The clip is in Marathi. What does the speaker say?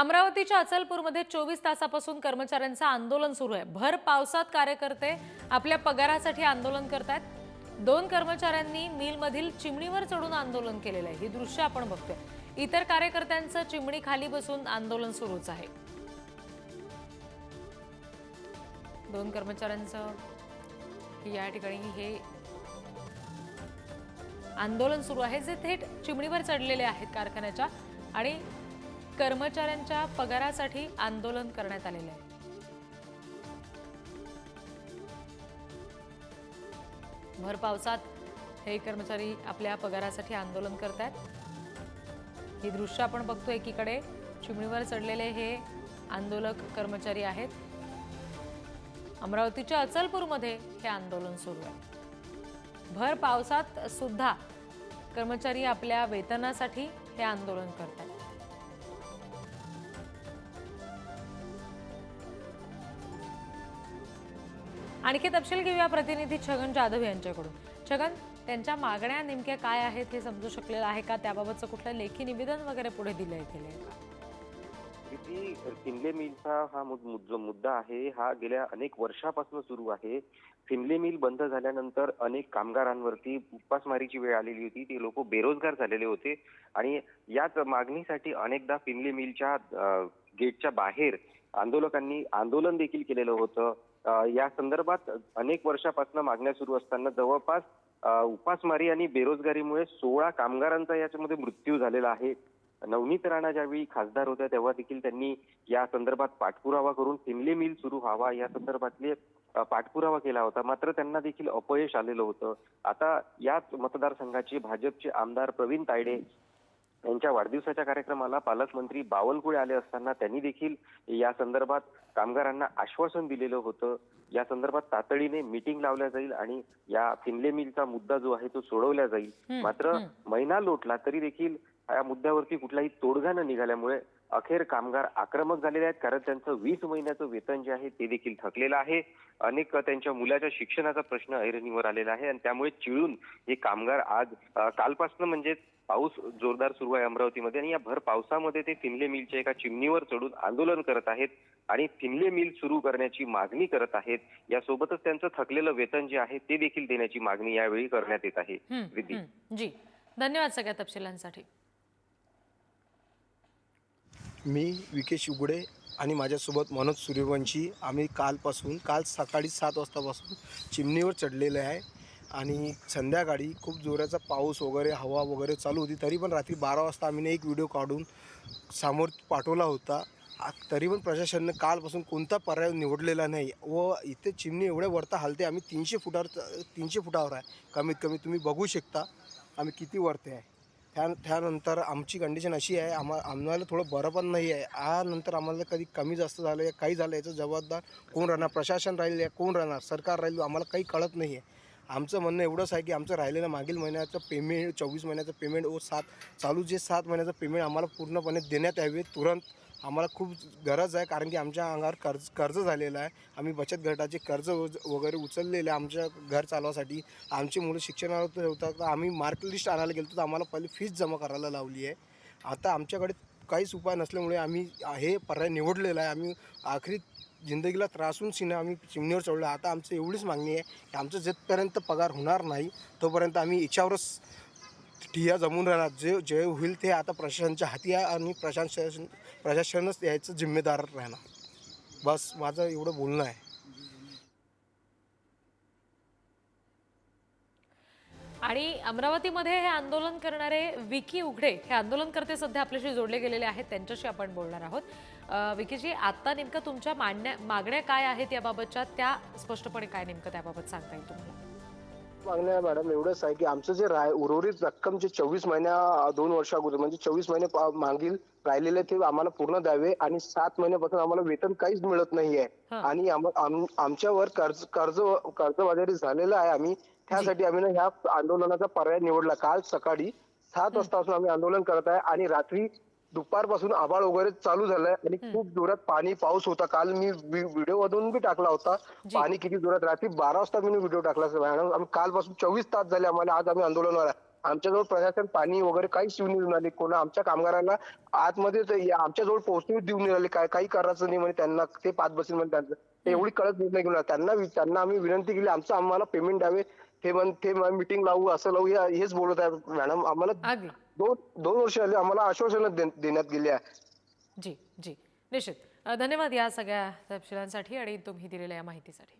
अमरावतीच्या अचलपूरमध्ये चोवीस तासापासून कर्मचाऱ्यांचं आंदोलन सुरू आहे. भर पावसात कार्यकर्ते आपल्या पगारासाठी आंदोलन करतायत. दोन कर्मचाऱ्यांनी मिलमधील चिमणीवर चढून आंदोलन केलेलं आहे. ही दृश्य आपण बघतोय. इतर कार्यकर्त्यांचं चिमणी खाली बसून आंदोलन सुरूच आहे. दोन कर्मचाऱ्यांचं या ठिकाणी हे आंदोलन सुरू आहे. जे थेट चिमणीवर चढलेले आहेत कारखान्याच्या आणि कर्मचाऱ्यांच्या पगारासाठी आंदोलन करण्यात आलेले आहे. भर पावसात हे कर्मचारी आपल्या पगारासाठी आंदोलन करत आहेत ही दृश्य आपण बघतो एकीकडे. चिमणीवर चढलेले हे आंदोलक कर्मचारी आहेत. अमरावतीच्या अचलपूरमध्ये हे आंदोलन सुरू आहे. भर पावसात सुद्धा कर्मचारी आपल्या वेतनासाठी हे आंदोलन करत आहेत आणखी तपशील घेऊया प्रतिनिधी छगन जाधव यांच्याकडून. छगन त्यांच्या मागण्या नेमक्या काय आहेत हे समजू शकलेलं आहे का? त्याबाबतचं कुठलं लेखी निवेदन वगैरे पुढे दिलंय गेलंय का फिनले मिलचा हा जो मुद्दा आहे हा गेल्या अनेक वर्षापासून सुरू आहे. फिनले मिल बंद झाल्यानंतर अनेक कामगारांवरती उपासमारीची वेळ आलेली होती. ते लोक बेरोजगार झालेले होते. आणि याच मागणीसाठी अनेकदा फिनले मिलच्या गेटच्या बाहेर आंदोलकांनी आंदोलन देखील केलेलं होतं. या संदर्भात अनेक वर्षापासून मागण्या सुरू असताना जवळपास उपासमारी आणि बेरोजगारीमुळे सोळा कामगारांचा याच्यामध्ये मृत्यू झालेला आहे. नवनीत राणा ज्यावेळी खासदार होत्या तेव्हा देखील त्यांनी या संदर्भात पाठपुरावा करून सिमले मिल सुरू व्हावा या संदर्भातले पाठपुरावा केला होता. मात्र त्यांना देखील अपयश आलेलं होतं. आता याच मतदारसंघाचे भाजपचे आमदार प्रवीण तायडे यांच्या वाढदिवसाच्या कार्यक्रमाला पालकमंत्री बावनकुळे आले असताना त्यांनी देखील या संदर्भात कामगारांना आश्वासन दिलेलं होतं. या संदर्भात तातडीने मीटिंग लावल्या जाईल आणि या फिनले मिलचा मुद्दा जो आहे तो सोडवला जाईल. मात्र. महिना लोटला तरी देखील या मुद्द्यावरती कुठलाही तोडगा न निघाल्यामुळे अखेर कामगार आक्रमक झालेले आहेत कारण त्यांचं वीस महिन्याचं वेतन जे आहे ते देखील थकलेलं आहे. अनेक त्यांच्या मुलाच्या शिक्षणाचा प्रश्न ऐरणीवर आलेला आहे आणि त्यामुळे चिळून हे कामगार आज कालपासून म्हणजे पाऊस जोरदार सुरू आहे अमरावतीमध्ये आणि या भर पावसामध्ये ते फिनले मिलच्या एका चिमणीवर चढून आंदोलन करत आहेत आणि फिनले मिल सुरू करण्याची मागणी करत आहेत. यासोबतच त्यांचं थकलेलं वेतन जे आहे ते देखील देण्याची मागणी यावेळी करण्यात येत आहे. विधी. जी. धन्यवाद सगळ्या तपशिलांसाठी. मी विकेश उघडे आणि माझ्यासोबत मनोज सूर्यवंशी. आम्ही कालपासून काल सकाळी सात वाजतापासून चिमणीवर चढलेले आहे. आणि संध्याकाळी खूप जोराचा पाऊस वगैरे हवा वगैरे चालू होती तरी पण रात्री बारा वाजता आम्ही एक व्हिडिओ काढून समोर पाठवला होता. आ- तरी पण प्रशासनानं कालपासून कोणता पर्याय निवडलेला नाही. व इथे चिमणी एवढ्या वरता हलते आम्ही तीनशे फुटावर तीनशे फुटावर आहे. कमीत कमी तुम्ही बघू शकता आम्ही किती वरते आहे. त्या त्यानंतर आमची कंडिशन अशी आहे आम्हा आम्हाला थोडं बरं पण नाही आहे. यानंतर आम्हाला कधी कमी जास्त झालं या काही झालं याचं जबाबदार कोण राहणार? प्रशासन राहील या कोण राहणार? सरकार राहील आम्हाला काही कळत नाही आहे. आमचं म्हणणं एवढंच आहे की आमचं राहिलेलं मागील महिन्याचं पेमेंट चोवीस महिन्याचं पेमेंट व सात चालू जे सात महिन्याचं पेमेंट आम्हाला पूर्णपणे देण्यात यावे. तुरंत आम्हाला खूप गरज आहे कारण की आमच्या अंगावर कर्ज कर्ज झालेलं आहे. आम्ही बचत गटाचे कर्ज वगैरे उचललेले आहे आमच्या घर चालवासाठी. आमची मुलं शिक्षणावर ठेवतात. तर आम्ही मार्क लिस्ट आणायला गेलो तर आम्हाला पहिले फीज जमा करायला लावली आहे. आता आमच्याकडे काहीच उपाय नसल्यामुळे आम्ही हे पर्याय निवडलेला आहे. आम्ही आखरी जिंदगीला त्रासून सिने आम्ही चिमणीवर चढलो. आता आमचं एवढीच मागणी आहे की आमचं जिथपर्यंत पगार होणार नाही तोपर्यंत आम्ही याच्यावरच ठिया जमून राहणार. जे जे होईल ते आता प्रशासनाच्या हाती आहे आणि प्रशासन प्रशासनच यायचं जिम्मेदार राहणार. बस माझं एवढं बोलणं आहे. आणि अमरावतीमध्ये हे आंदोलन करणारे विकी उघडे हे आंदोलनकर्ते सध्या आपल्याशी जोडले गेलेले आहेत. त्यांच्याशी आपण बोलणार आहोत. विकीजी आता नेमकं तुमच्या मांडण्या मागण्या काय आहेत याबाबतच्या? त्या स्पष्टपणे काय नेमकं त्याबाबत सांगता येईल तुम्हाला? मागणं आहे मॅडम एवढंच आहे की आमचं जे राय उर्वरित रक्कम जे चोवीस महिन्या दोन वर्षा अगोदर म्हणजे चोवीस महिने मागील राहिलेले ते आम्हाला पूर्ण द्यावे आणि सात महिन्यापासून आम्हाला वेतन काहीच मिळत नाहीये. आणि आम- आम- आमच्यावर कर्ज कर्ज कर्जबाजारी झालेलं आहे. आम्ही त्यासाठी आम्ही ना ह्या आंदोलनाचा पर्याय निवडला. काल सकाळी सात वाजतापासून आम्ही आंदोलन करत आहे आणि रात्री दुपारपासून आभाळ वगैरे चालू झालंय आणि खूप जोरात पाणी पाऊस होता. काल मी व्हिडिओ मधून बी टाकला होता. पाणी किती जोरात रात्री बारा वाजता मी व्हिडिओ टाकला मॅडम आम्ही कालपासून चोवीस तास झाले आम्हाला. आज आम्ही आंदोलनावर आहे. आमच्याजवळ प्रशासन पाणी वगैरे काहीच देऊन नाही राहिले कोणा आमच्या कामगारांना आतमध्ये आमच्याजवळ पोहोचून देऊन राहिले काय काही करायचं नाही म्हणे त्यांना. ते पाच बसेल म्हणे त्यांचं. एवढी कळत निर्णय घेऊन. त्यांना त्यांना आम्ही विनंती केली आमचं आम्हाला पेमेंट द्यावे. ते म्हण ते मिटिंग लावू असं लावू या- हेच बोलत आहे मॅडम आम्हाला दोन दोन वर्ष आले आम्हाला आश्वासन देण्यात गेले आहे. जी जी. निश्चित. धन्यवाद या सगळ्या तपशिलांसाठी आणि तुम्ही दिलेल्या या माहितीसाठी.